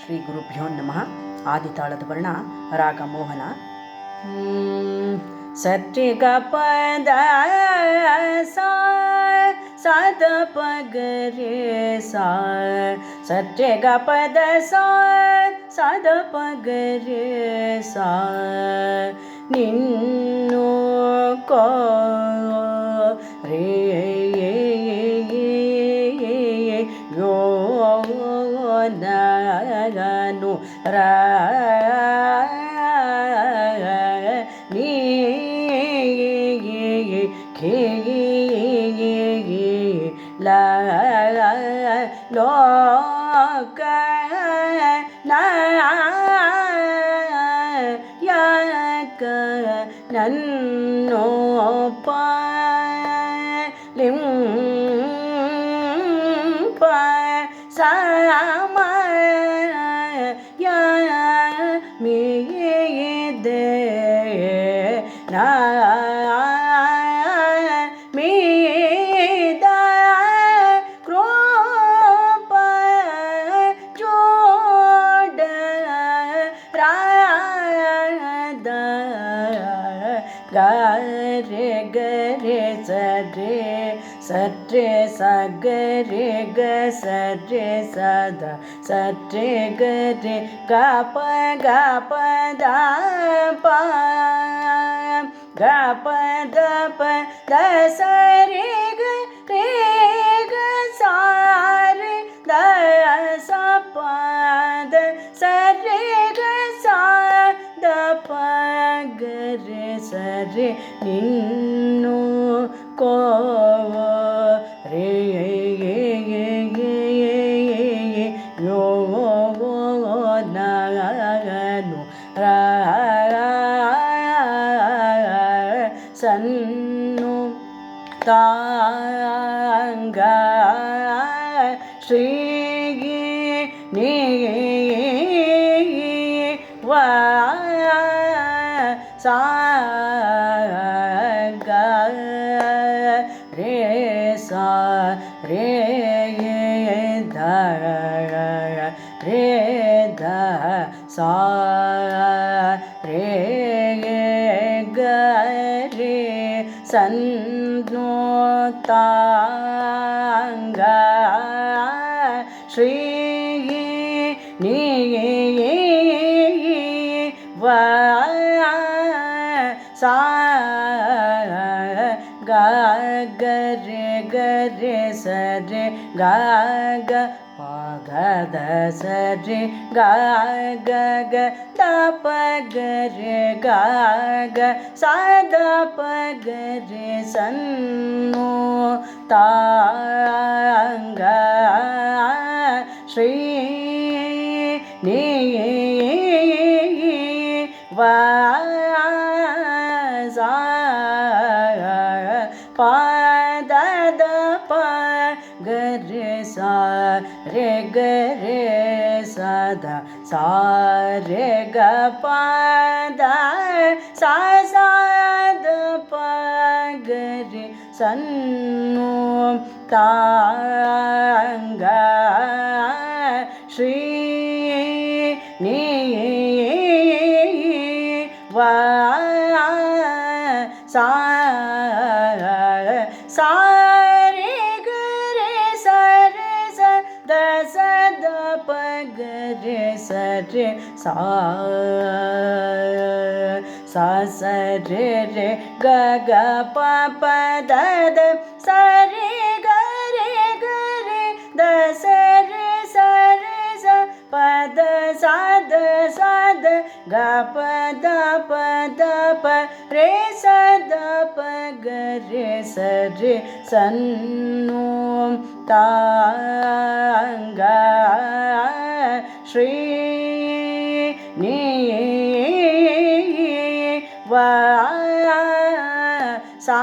ಶ್ರೀ ಗುರುಭ್ಯೋ ನಮಃ. ಆದಿತಾಳದ ವರ್ಣ ರಾಗ ಮೋಹನ ಸತ್ಯ ಗ ಪದ ಸದ ಪಗರೆ ಸತ್ಯ ಗ ಪದ ಸಾ, ಸದ ಪಗರೆ ಸಾ, ನಿನ್ನೋ ಕೋ, ರೇ லோக்க யாக்க நன்னோப்பா லிம் गे रे ग रे स रे सत्रे सा ग रे ग स रे सा सत्रे ग रे गा प गा प दा पा गा प द प द स रे ನಿನ್ನು ಕೋ ರೇ ಯೋ ನಾನು ರಾ ಸನ್ನು ತಾಂಗ ಶ್ರೀಗಿ ನೀ ವಾ ಸಾ க ரே சா ரே த ரே த சா ரே க ரே சந்தோ தாங்க ஸ்ரீ நீ வா சா ಗರೆ ಗರೆ ಸರೆ ಗ ಗ ಪ ಗ ದ ಸರೆ ಗ ಗ ಗ ದ ಪ ಗರೆ ಗ ಗ ಸ ದ ಪ ಗರೆ ಸನ್ನು ತಾಂಗ ಶ್ರೀ ನೀ ವಾ ದ ದ ಪ ಗರೆ ಸಾ ರೇ ಗರೆ ಸದ ಸಾ ರೇ ಗ ಪ ದ ಸಾ ಸಾ ದ ಪ ಗರೆ ಸನ್ನು ತಾಂಗ ಶ್ರೀ ನೀ ವಾ ಸಾ gare sa re sa sa sa re re ga ga pa pa da da sa re ga re ga re da sa re sa re sa pa da sa da sa da ga pa da pa da pa re sa da pa ga re sa re san no ta ga Sri நீ வா சா